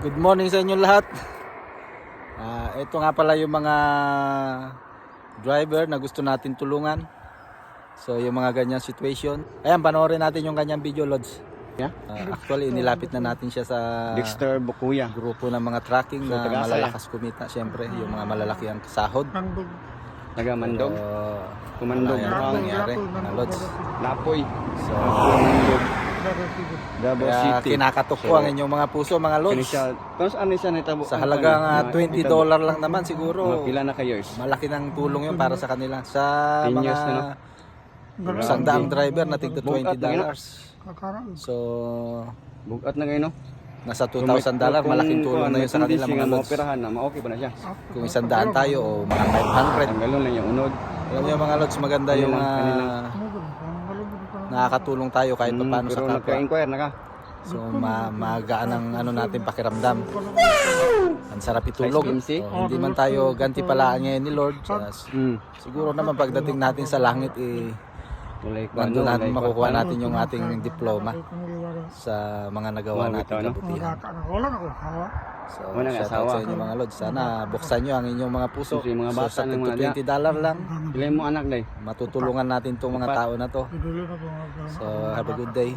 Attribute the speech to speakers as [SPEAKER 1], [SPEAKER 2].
[SPEAKER 1] Good morning sa inyo lahat. Ah, ito nga pala yung mga driver na gusto natin tulungan. So yung mga ganyan situation. Ayan, panoorin natin yung kanyang video loads.
[SPEAKER 2] Yeah?
[SPEAKER 1] Ah, actually, inilapit na natin siya sa
[SPEAKER 2] Dexter Bukuya.
[SPEAKER 1] grupo ng mga tracking
[SPEAKER 2] So,
[SPEAKER 1] na malalakas kumita. Siyempre, yung mga malalaki ang sahod.
[SPEAKER 3] Handog.
[SPEAKER 2] Taga Mandog.
[SPEAKER 1] So,
[SPEAKER 2] Kumandog.
[SPEAKER 1] yan ang nangyari, mga loads.
[SPEAKER 2] Lapoy.
[SPEAKER 1] So,
[SPEAKER 2] Kumandog. Davao
[SPEAKER 1] kaya
[SPEAKER 2] City.
[SPEAKER 1] kinakatok ko ang inyong mga puso, mga loads.
[SPEAKER 2] siya. Tapos ano siya nitabo?
[SPEAKER 1] Sa halagang ah, 20 dollar lang naman
[SPEAKER 2] Mga
[SPEAKER 1] siguro.
[SPEAKER 2] pila na kayo is.
[SPEAKER 1] Malaki ng tulong yun para sa kanila. Sa
[SPEAKER 2] 10
[SPEAKER 1] mga
[SPEAKER 2] years na, no?
[SPEAKER 1] isang daang driver na tigto 20
[SPEAKER 2] Bukat na yun, no?
[SPEAKER 1] dollars. So,
[SPEAKER 2] Bugat na ngayon no?
[SPEAKER 1] nasa 2,000 dollar, malaking tulong na yun sa kanila mga lods.
[SPEAKER 2] Maoperahan na, ma-okay ba na siya?
[SPEAKER 1] Kung isang daan tayo o mga 500.
[SPEAKER 2] Ang galon lang yung unod.
[SPEAKER 1] Alam niyo mga lods, maganda yung ah,
[SPEAKER 3] Mugod. Ang malugod ka.
[SPEAKER 1] Nakakatulong tayo kahit pa
[SPEAKER 2] Mm,
[SPEAKER 1] paano sa
[SPEAKER 2] Pero
[SPEAKER 1] kapwa.
[SPEAKER 2] nagka-inquire na ka.
[SPEAKER 1] So, ma magaan ang ano natin pakiramdam. Ang sarap itulog.
[SPEAKER 2] Sa SMC?
[SPEAKER 1] So, hindi man tayo ganti pala ngayon ni Lord.
[SPEAKER 2] Hmm.
[SPEAKER 1] siguro naman pagdating natin sa langit, eh,
[SPEAKER 2] Walay ko.
[SPEAKER 1] nandun natin
[SPEAKER 2] walay
[SPEAKER 1] makukuha natin yung ating diploma. Sa mga nagawa
[SPEAKER 2] Mga
[SPEAKER 1] natin
[SPEAKER 2] bitaw, no?
[SPEAKER 3] Mga
[SPEAKER 1] kabutihan.
[SPEAKER 3] bata na. Wala na ko. Hawa.
[SPEAKER 1] So,
[SPEAKER 2] Wala nga
[SPEAKER 1] shout out
[SPEAKER 2] asawa.
[SPEAKER 1] sa inyo mga lods. Sana buksan nyo ang inyong mga puso.
[SPEAKER 2] Yung mga
[SPEAKER 1] so,
[SPEAKER 2] bata
[SPEAKER 1] sa
[SPEAKER 2] ng
[SPEAKER 1] tigto
[SPEAKER 2] mga
[SPEAKER 1] 20 dollar lang,
[SPEAKER 2] Ilan mo anak day?
[SPEAKER 1] matutulungan natin tong mga tao na to.
[SPEAKER 3] Na
[SPEAKER 1] So, have a good day.